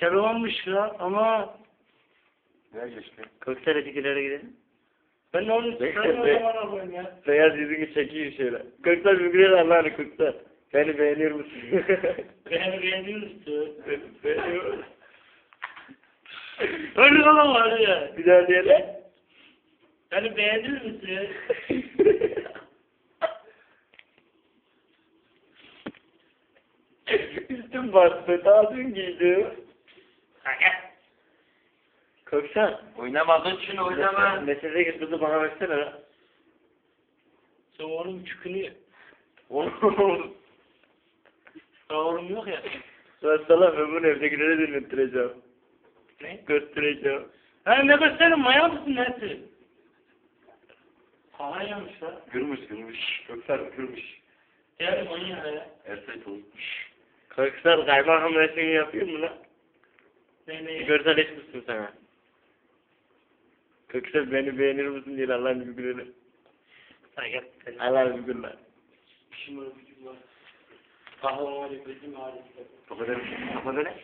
Telefonmuş ya ama Ne geçti? Hadi ileri gidelim. ben ne onu Bekle, çıkarım o be- zaman alayım ya. Beyaz yüzünü çekeyim şöyle. Köksal bir güler Allah'ını Köksal. Beni beğeniyor musun? Beni beğeniyor musun? Beni beğeniyor musun? Öyle olan var ya. Bir daha diyelim. Beni beğeniyor musun? Üstüm bastı, daha dün giydim. Köksal. Oynamadığın için oynama. Mesele getirdi bana versene lan. Sen oğlum çıkınıyor. Oğlum. Sen oğlum yok ya. Ben sana bunu evdekilere dinlettireceğim. Ne? Göstereceğim. Ha ne gösterin maya mısın nesin? Kaka yemiş ha. Gülmüş gülmüş. Köksal gülmüş. Gel manya ya. Erkek olmuş. Köksal kaymakam resmini yapayım mı lan? Ne ne? Görsel etmişsin sana. Köksal beni beğenir misin diye Allah'ın bir gel. Allah'ın bir günü. İşim var, gücüm var. Kahve var, gözüm var. Kapat hele. Kapat hele.